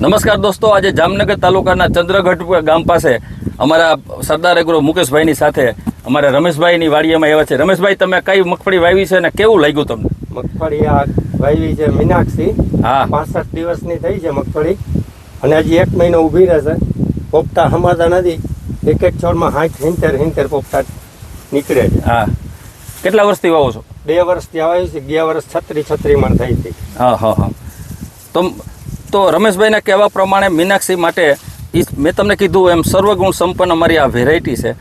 નમસ્કાર દોસ્તો આજે જામનગર તાલુકાના ચંદ્રગઢ ગામ પાસે અમારા સરદાર એગ્રો મુકેશભાઈની સાથે અમારા રમેશભાઈની વાડીએમાં આવ્યા છે. રમેશભાઈ તમે કઈ મગફળી વાવી છે અને કેવું લાગ્યું તમને? મગફળી આ વાવી છે મીનાક્ષી. હા. પાસઠ દિવસની થઈ છે મગફળી અને હજી એક મહિનો ઊભી રહેશે. પોપટા સમાતા નથી એક એક છોડમાં હાથ હિંતેર હિંતેર પોપટા નીકળે છે. હા. કેટલા વર્ષથી વાવો છો? બે વર્ષથી આવ્યું છે. ગયા વર્ષ છત્રી છત્રીમાં થઈ હતી. હા હા હા. તો તો રમેશભાઈના કહેવા પ્રમાણે મીનાક્ષી માટે મેં તમને કીધું એમ સર્વગુણ સંપન્ન અમારી આ વેરાયટી છે.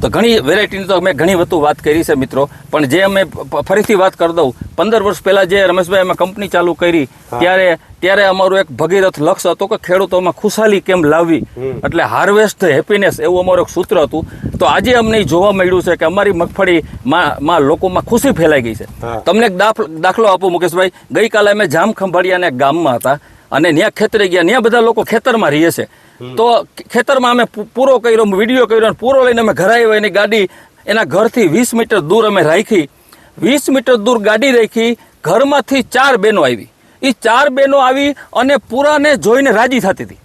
તો ઘણી વેરાયટીની તો અમે ઘણી વધુ વાત કરી છે મિત્રો. પણ જે અમે ફરીથી વાત કરી દઉં. પંદર વર્ષ પહેલાં જે રમેશભાઈ અમે કંપની ચાલુ કરી ત્યારે ત્યારે અમારું એક ભગીરથ લક્ષ્ય હતું કે ખેડૂતોમાં ખુશાલી કેમ લાવવી? એટલે હાર્વેસ્ટ હેપીનેસ એવું અમારું એક સૂત્ર હતું. તો આજે અમને જોવા મળ્યું છે કે અમારી મગફળી માં લોકોમાં ખુશી ફેલાઈ ગઈ છે. તમને એક દાખલો આપું મુકેશભાઈ. ગઈકાલે અમે જામ ખંભાળિયાના ગામમાં હતા. અને ત્યાં ખેતરે ગયા. ત્યાં બધા લોકો ખેતરમાં રહીએ છે. તો ખેતરમાં અમે પૂરો કર્યો વીડિયો કર્યો પૂરો લઈને અમે ઘરે આવ્યા. એની ગાડી એના ઘરથી વીસ મીટર દૂર અમે રાખી. વીસ મીટર દૂર ગાડી રાખી ઘરમાંથી ચાર બહેનો આવી. એ ચાર બહેનો આવી અને પૂરાને જોઈને રાજી થતી હતી.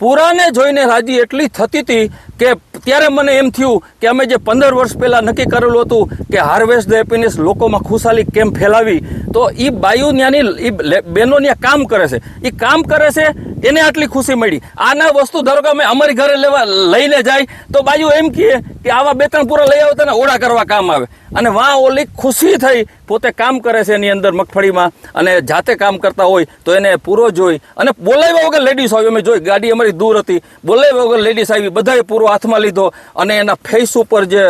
પુરાને જોઈને રાજી એટલી થતી હતી કે ત્યારે મને એમ થયું કે અમે જે પંદર વર્ષ પહેલા નક્કી કરેલું હતું કે હાર્વેસ્ટ ધ હેપીનેસ લોકોમાં ખુશાલી કેમ ફેલાવી, તો એ બાયુ ત્યાંની એ બહેનો ત્યાં કામ કરે છે. એ કામ કરે છે, એને આટલી ખુશી મળી. આના વસ્તુ ધારો કે અમે અમારી ઘરે લેવા, લઈને જાય, તો બાજુ એમ કહે કે આવા બે ત્રણ પૂરા લઈ આવતા ને ઓળા કરવા કામ આવે. અને વાં ઓલી ખુશી થઈ પોતે કામ કરે છે એની અંદર મગફળીમાં અને જાતે કામ કરતા હોય તો એને પૂરો જોઈ અને બોલાવ્યા વગર લેડીઝ આવી. અમે જોઈ, ગાડી અમારી દૂર હતી. બોલાવ્યા વગર લેડીઝ આવી, બધાએ પૂરો હાથમાં લીધો અને એના ફેસ ઉપર જે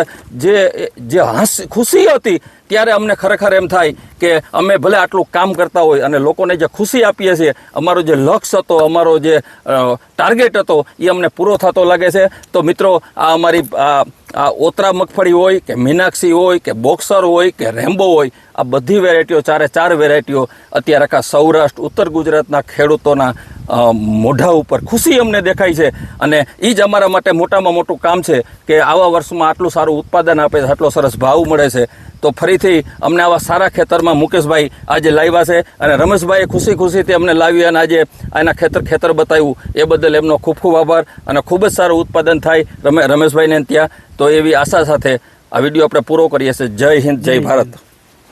જે જે હાસ, ખુશી હતી ત્યારે અમને ખરેખર એમ થાય કે અમે ભલે આટલું કામ કરતા હોય અને લોકોને જે ખુશી આપીએ છીએ, અમારો જે લક્ષ્ય હતો, અમારો જે ટાર્ગેટ હતો એ અમને પૂરો થતો લાગે છે. તો મિત્રો, આ અમારી આ ઓતરા મગફળી હોય કે મીનાક્ષી હોય કે બોક્સર હોય કે રેમ્બો હોય, આ બધી વેરાયટીઓ, ચારે ચાર વેરાયટીઓ અત્યારે આખા સૌરાષ્ટ્ર, ઉત્તર ગુજરાતના ખેડૂતોના મોઢા ઉપર ખુશી અમને દેખાય છે. અને એ જ અમારા માટે મોટામાં મોટું કામ છે કે આવા વર્ષમાં આટલું સારું ઉત્પાદન આપે છે, આટલો સરસ ભાવ મળે છે. તો ફરીથી અમને આવા સારા ખેતરમાં મુકેશભાઈ આજે લાવ્યા છે અને રમેશભાઈએ ખુશી ખુશીથી અમને લાવી અને આજે એના ખેતર ખેતર બતાવ્યું. એ બદલ એમનો ખૂબ ખૂબ આભાર અને ખૂબ જ સારું ઉત્પાદન થાય રમે રમેશભાઈને ત્યાં. તો એવી આશા સાથે આ વીડિયો આપણે પૂરો કરીએ છીએ. જય હિન્દ, જય ભારત.